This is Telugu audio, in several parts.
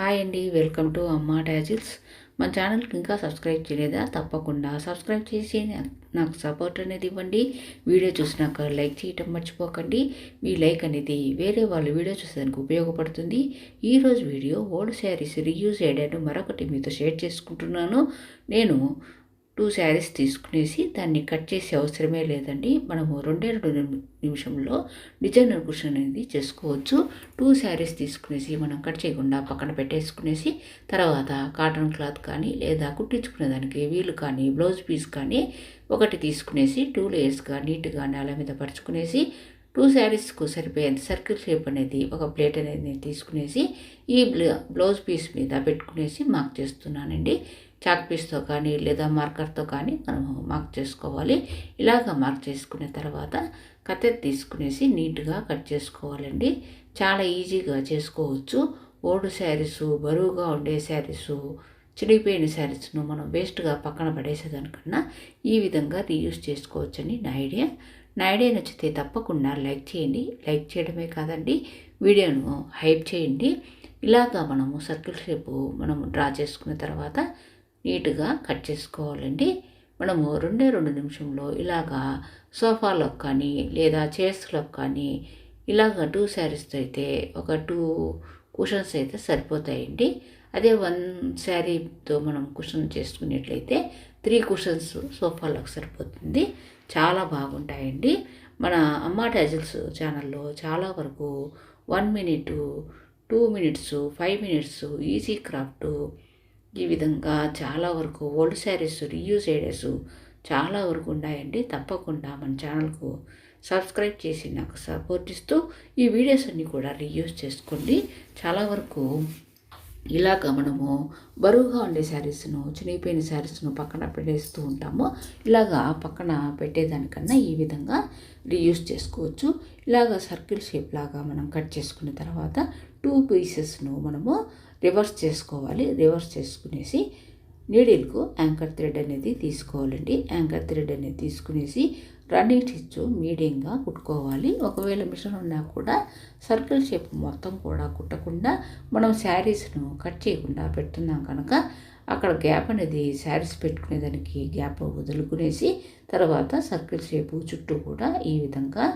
హాయ్ అండి వెల్కమ్ టు అమ్మా టాజిల్స్. మన ఛానల్కి ఇంకా సబ్స్క్రైబ్ చేయలేదా? తప్పకుండా సబ్స్క్రైబ్ చేసి నాకు సపోర్ట్ అనేది ఇవ్వండి. వీడియో చూసినాక లైక్ చేయటం మర్చిపోకండి. మీ లైక్ అనేది వేరే వాళ్ళు వీడియో చూసేదానికి ఉపయోగపడుతుంది. ఈరోజు వీడియో ఓల్డ్ శారీస్ రీయూజ్ అయ్యాను మరొకటి మీతో షేర్ చేసుకుంటున్నాను. నేను టూ శారీస్ తీసుకునేసి దాన్ని కట్ చేసే అవసరమే లేదండి. మనము రెండే రెండు నిమిషంలో డిజైనర్ కుషన్ అనేది చేసుకోవచ్చు. టూ శారీస్ తీసుకునేసి మనం కట్ చేయకుండా పక్కన పెట్టేసుకునేసి తర్వాత కాటన్ క్లాత్ కానీ లేదా కుట్టించుకునే దానికి వీలు కానీ బ్లౌజ్ పీస్ కానీ ఒకటి తీసుకునేసి టూ లేయర్స్గా నీట్గా నేల మీద పరుచుకునేసి టూ శారీస్కు సరిపోయేంత సర్కిల్ షేప్ అనేది ఒక ప్లేట్ అనేది నేను తీసుకునేసి ఈ బ్లౌజ్ పీస్ మీద పెట్టుకునేసి మార్క్ చేస్తున్నానండి. చాక్ పీస్తో కానీ లేదా మార్కర్తో కానీ మనము మార్క్ చేసుకోవాలి. ఇలాగ మార్క్ చేసుకున్న తర్వాత కత్తెర తీసుకునేసి నీట్గా కట్ చేసుకోవాలండి. చాలా ఈజీగా చేసుకోవచ్చు. ఓల్డ్ శారీసు బరువుగా ఉండే శారీసు చిడిపోయిన శారీస్ను మనం వేస్ట్గా పక్కన పడేసేదానికన్నా ఈ విధంగా రీయూస్ చేసుకోవచ్చని నా ఐడియా. నా ఐడియా నచ్చితే తప్పకుండా లైక్ చేయండి. లైక్ చేయడమే కాదండి వీడియోను హైప్ చేయండి. ఇలాగా మనము సర్కిల్ షేపు మనము డ్రా చేసుకున్న తర్వాత నీట్గా కట్ చేసుకోవాలండి. మనము రెండే రెండు నిమిషంలో ఇలాగా సోఫాలో కానీ లేదా చైర్స్లో కానీ ఇలాగ టూ శారీస్తో అయితే ఒక టూ కుషన్స్ అయితే సరిపోతాయండి. అదే వన్ శారీతో మనం కుషన్ చేసుకున్నట్లయితే త్రీ కుషన్స్ సోఫాలకు సరిపోతుంది. చాలా బాగుంటాయండి. మన అమ్మా టైజల్స్ ఛానల్లో చాలా వరకు one minute two minutes five minutes easy craft ఈ విధంగా చాలా వరకు ఓల్డ్ శారీస్ రీయూజ్ ఐడియాస్ చాలా వరకు ఉన్నాయండి. తప్పకుండా మన ఛానల్కు సబ్స్క్రైబ్ చేసి నాకు సపోర్ట్ ఇస్తూ ఈ వీడియోస్ అన్నీ కూడా రీయూజ్ చేసుకోండి. చాలా వరకు ఇలాగ మనము బరువుగా ఉండే శారీస్ను చినిగిపోయిన శారీస్ను పక్కన పెట్టేస్తూ ఉంటాము. ఇలాగా పక్కన పెట్టేదానికన్నా ఈ విధంగా రీయూస్ చేసుకోవచ్చు. ఇలాగ సర్కిల్ షేప్ లాగా మనం కట్ చేసుకున్న తర్వాత టూ పీసెస్ను మనము రివర్స్ చేసుకోవాలి. రివర్స్ చేసుకునేసి నీడిల్కు యాంకర్ థ్రెడ్ అనేది తీసుకోవాలండి. యాంకర్ థ్రెడ్ అనేది తీసుకునేసి రన్నింగ్ స్టిచ్ మీడియంగా కుట్టుకోవాలి. ఒకవేళ మిషన్ ఉన్నా కూడా సర్కిల్ షేప్ మొత్తం కూడా కుట్టకుండా మనం శారీస్ను కట్ చేయకుండా పెడుతున్నాం కనుక అక్కడ గ్యాప్ అనేది శారీస్ పెట్టుకునేదానికి గ్యాప్ వదులుకునేసి తర్వాత సర్కిల్ షేపు చుట్టూ కూడా ఈ విధంగా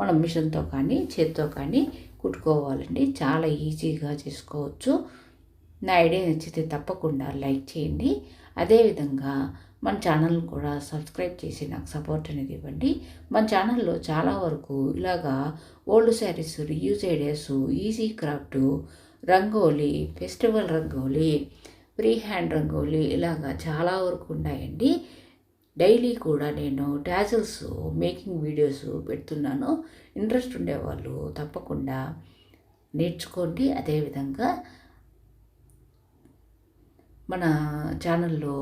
మనం మిషన్తో కానీ చేత్తో కానీ కుట్టుకోవాలండి. చాలా ఈజీగా చేసుకోవచ్చు. నా ఐడియా నచ్చితే తప్పకుండా లైక్ చేయండి. అదేవిధంగా మన ఛానల్ కూడా సబ్స్క్రైబ్ చేసి నాకు సపోర్ట్ అనేది ఇవ్వండి. మన ఛానల్లో చాలా వరకు ఇలాగా old saris reuse ideas easy craft rangoli festival rangoli free hand rangoli ఇలాగా చాలా వరకు ఉన్నాయండి. డైలీ కూడా నేను ట్యాజల్స్ మేకింగ్ వీడియోస్ పెడుతున్నాను. ఇంట్రెస్ట్ ఉండేవాళ్ళు తప్పకుండా నేర్చుకోండి. అదేవిధంగా మన ఛానల్లో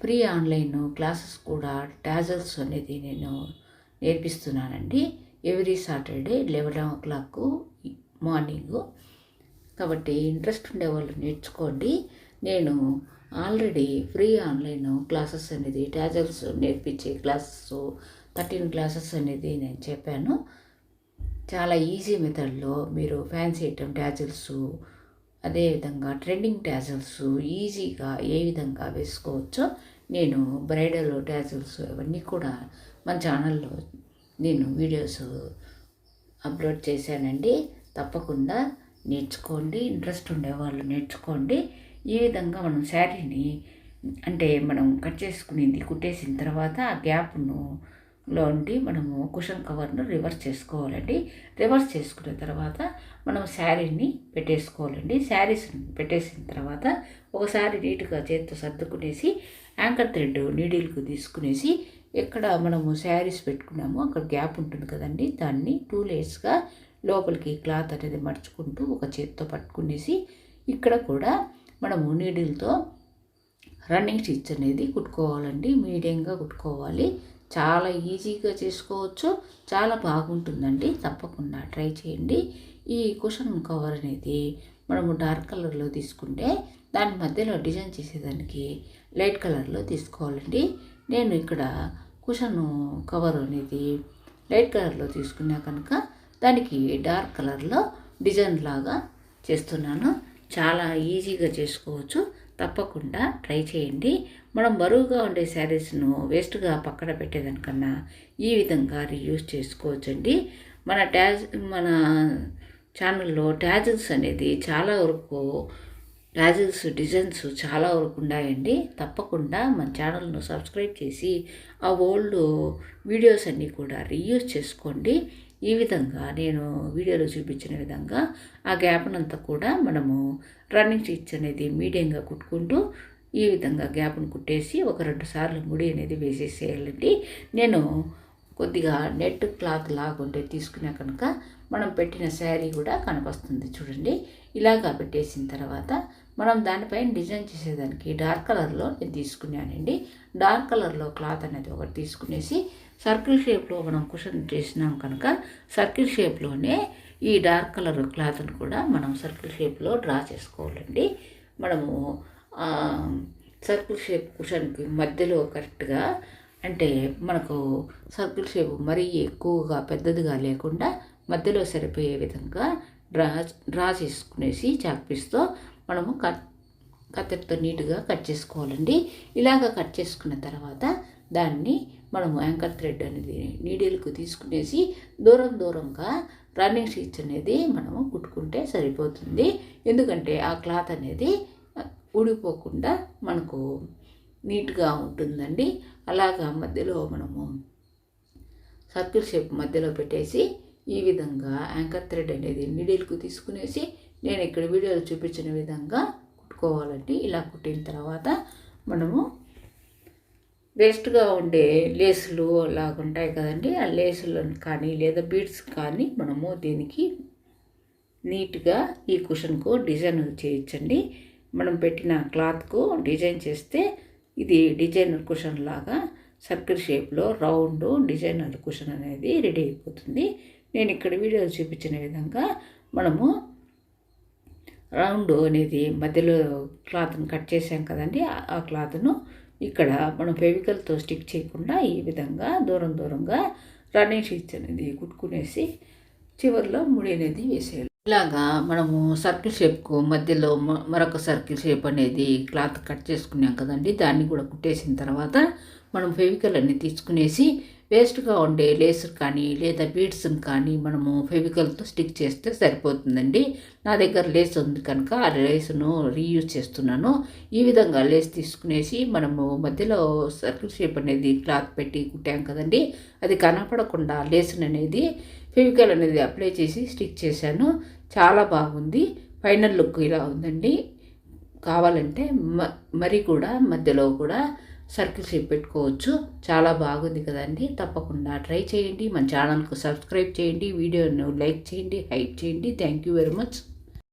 ఫ్రీ ఆన్లైన్ క్లాసెస్ కూడా టాజల్స్ అనేది నేను నేర్పిస్తున్నానండి. Every Saturday eleven o'clock morning. కాబట్టి ఇంట్రెస్ట్ ఉండే వాళ్ళు నేర్చుకోండి. నేను ఆల్రెడీ ఫ్రీ ఆన్లైన్ క్లాసెస్ అనేది టాజల్స్ నేర్పించే క్లాసెస్ థర్టీన్ క్లాసెస్ అనేది నేను చెప్పాను. చాలా ఈజీ మెథడ్లో మీరు ఫ్యాన్సీ ఐటమ్ టాజల్స్ అదేవిధంగా ట్రెండింగ్ ట్యాజల్స్ ఈజీగా ఏ విధంగా వేసుకోవచ్చో నేను బ్రైడల్ ట్యాజల్స్ అవన్నీ కూడా మన ఛానల్లో నేను వీడియోస్ అప్లోడ్ చేశానండి. తప్పకుండా నేర్చుకోండి. ఇంట్రెస్ట్ ఉండేవాళ్ళు నేర్చుకోండి. ఈ విధంగా మనం శారీని అంటే మనం కట్ చేసుకునేది కుట్టేసిన తర్వాత ఆ గ్యాప్ను లో ఉండి మనము కుషన్ కవర్ను రివర్స్ చేసుకోవాలండి. రివర్స్ చేసుకున్న తర్వాత మనం శారీని పెట్టేసుకోవాలండి. శారీస్ పెట్టేసిన తర్వాత ఒకసారి నీట్గా చేతితో సర్దుకునేసి యాంకర్ థ్రెడ్ నీడిల్కు తీసుకునేసి ఎక్కడ మనము శారీస్ పెట్టుకున్నామో అక్కడ గ్యాప్ ఉంటుంది కదండి. దాన్ని టూ లేయర్స్గా లోపలికి క్లాత్ అనేది మడుచుకుంటూ ఒక చేతితో పట్టుకునేసి ఇక్కడ కూడా మనము నీడిల్తో రన్నింగ్ స్టిచ్ అనేది కుట్టుకోవాలండి. మీడియంగా కుట్టుకోవాలి. చాలా ఈజీగా చేసుకోవచ్చు. చాలా బాగుంటుందండి. తప్పకుండా ట్రై చేయండి. ఈ కుషన్ కవర్ అనేది మనము డార్క్ కలర్లో తీసుకుంటే దాని మధ్యలో డిజైన్ చేసేదానికి లైట్ కలర్లో తీసుకోవాలండి. నేను ఇక్కడ కుషన్ కవర్ అనేది లైట్ కలర్లో తీసుకున్నా కనుక దానికి డార్క్ కలర్లో డిజైన్ లాగా చేస్తున్నాను. చాలా ఈజీగా చేసుకోవచ్చు. తప్పకుండా ట్రై చేయండి. మనం బరువుగా ఉండే శారీస్ను వేస్ట్గా పక్కన పెట్టేదానికన్నా ఈ విధంగా రీయూజ్ చేసుకోవచ్చండి. మన ట్యాజ్ మన ఛానల్లో ట్యాజిల్స్ అనేది చాలా వరకు ట్యాజిల్స్ డిజైన్స్ చాలా వరకు ఉన్నాయండి తప్పకుండా మన ఛానల్ను సబ్స్క్రైబ్ చేసి ఆ ఓల్డ్ వీడియోస్ అన్నీ కూడా రీయూజ్ చేసుకోండి. ఈ విధంగా నేను వీడియోలో చూపించిన విధంగా ఆ గ్యాప్నంతా కూడా మనము రన్నింగ్ స్టిచ్ అనేది మీడియంగా కుట్టుకుంటూ ఈ విధంగా గ్యాప్ను కుట్టేసి ఒక రెండు సార్లు ముడి అనేది వేసేసేయాలండి. నేను కొద్దిగా నెట్ క్లాత్ లాగుంటే తీసుకున్నా కనుక మనం పెట్టిన శారీ కూడా కనపస్తుంది చూడండి. ఇలాగా పెట్టేసిన తర్వాత మనం దానిపైన డిజైన్ చేసేదానికి డార్క్ కలర్లో నేను తీసుకున్నానండి. డార్క్ కలర్లో క్లాత్ అనేది ఒకటి తీసుకునేసి సర్కిల్ షేప్లో మనం కుషన్ చేసినాం కనుక సర్కిల్ షేప్లోనే ఈ డార్క్ కలర్ క్లాత్ని కూడా మనం సర్కిల్ షేప్లో డ్రా చేసుకోవాలండి. మనము సర్కిల్ షేప్ కుషన్కి మధ్యలో కరెక్ట్గా అంటే మనకు సర్కిల్ షేప్ మరీ ఎక్కువగా పెద్దదిగా లేకుండా మధ్యలో సరిపోయే విధంగా డ్రా డ్రా చేసుకునేసి చాక్పీస్తో మనము కట్ కత్తెరతో నీట్గా కట్ చేసుకోవాలండి. ఇలాగ కట్ చేసుకున్న తర్వాత దాన్ని మనము యాంకర్ థ్రెడ్ అనేది నీడిల్కు తీసుకునేసి దూరం దూరంగా రన్నింగ్ స్టిచ్ అనేది మనము కుట్టుకుంటే సరిపోతుంది. ఎందుకంటే ఆ క్లాత్ అనేది ఊడిపోకుండా మనకు నీట్గా ఉంటుందండి. అలాగా మధ్యలో మనము సర్కిల్ షేప్ మధ్యలో పెట్టేసి ఈ విధంగా యాంకర్ థ్రెడ్ అనేది నీడిల్కు తీసుకునేసి నేను ఇక్కడ వీడియోలో చూపించిన విధంగా కుట్టుకోవాలండి. ఇలా కుట్టిన తర్వాత మనము వేస్ట్గా ఉండే లేసులు అలాగ ఉంటాయి కదండి. ఆ లేసులను కానీ లేదా బీడ్స్ కానీ మనము దీనికి నీట్గా ఈ కుషన్కు డిజైన్ చేయొచ్చండి మనం పెట్టిన క్లాత్కు డిజైన్ చేస్తే ఇది డిజైనర్ కుషన్ లాగా సర్కిల్ షేప్లో రౌండ్ డిజైనర్ కుషన్ అనేది రెడీ అయిపోతుంది. నేను ఇక్కడ వీడియో చూపించిన విధంగా మనము రౌండ్ అనేది మధ్యలో క్లాత్ని కట్ చేసాం కదండి ఆ క్లాత్ను ఇక్కడ మనం ఫెవికల్తో స్టిక్ చేయకుండా ఈ విధంగా దూరం దూరంగా రన్నింగ్ షీట్స్ అనేది కుట్టుకునేసి చివరిలో ముడి అనేది వేసేయాలి. ఇలాగా మనము సర్కిల్ షేప్కు మధ్యలో మరొక సర్కిల్ షేప్ అనేది క్లాత్ కట్ చేసుకున్నాం కదండి. దాన్ని కూడా కుట్టేసిన తర్వాత మనం ఫెవికల్ అన్ని తీసుకునేసి వేస్ట్గా ఉండే లేసర్ కానీ లేదా బీడ్స్ని కానీ మనము ఫెవికల్తో స్టిక్ చేస్తే సరిపోతుందండి. నా దగ్గర లేస్ ఉంది కనుక ఆ లేస్ను రీయూజ్ చేస్తున్నాను. ఈ విధంగా లేస్ తీసుకునేసి మనము మధ్యలో సర్కిల్ షేప్ అనేది క్లాత్ పెట్టి కుట్టాం కదండి. అది కనపడకుండా లేసన్ అనేది ఫెవికల్ అనేది అప్లై చేసి స్టిక్ చేశాను. చాలా బాగుంది. ఫైనల్ లుక్ ఇలా ఉందండి. కావాలంటే మరి కూడా మధ్యలో కూడా సర్కిల్ షేప్ పెట్టుకోవచ్చు. చాలా బాగుంది కదండి. తప్పకుండా ట్రై చేయండి. మన ఛానల్కు సబ్స్క్రైబ్ చేయండి. వీడియోను లైక్ చేయండి హైప్ చేయండి. Thank you very much.